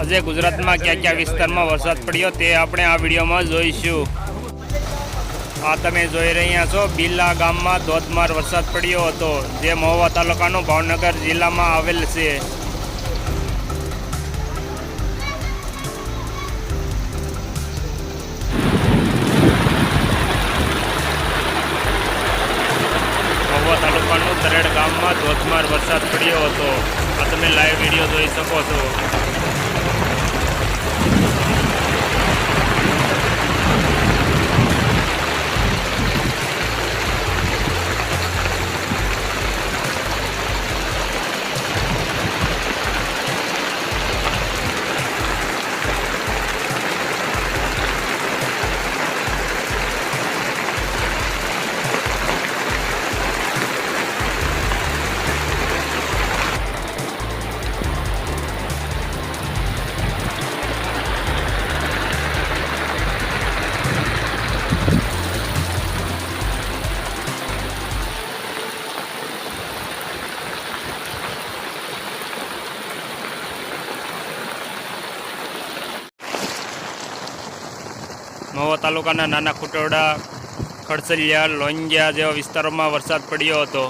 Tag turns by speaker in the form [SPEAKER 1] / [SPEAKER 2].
[SPEAKER 1] આજે ગુજરાતમાં કયા કયા વિસ્તારમાં વરસાદ પડ્યો તે આપણે આ વિડીયોમાં જોઈશું. આ તમે જોઈ રહ્યા છો, બિલ્લા ગામમાં ધોધમાર વરસાદ પડ્યો હતો, જે મહુવા તાલુકાનું ભાવનગર જિલ્લામાં આવેલ છે. તાલુકાનું તરેડ ગામમાં ધોધમાર વરસાદ પડ્યો હતો. આ તમે લાઈવ વીડિયો જોઈ શકો છો. મહુવા તાલુકાના નાના ખુટોડા ખડસલિયા લોંજિયા જેવા વિસ્તારોમાં વરસાદ પડ્યો હતો.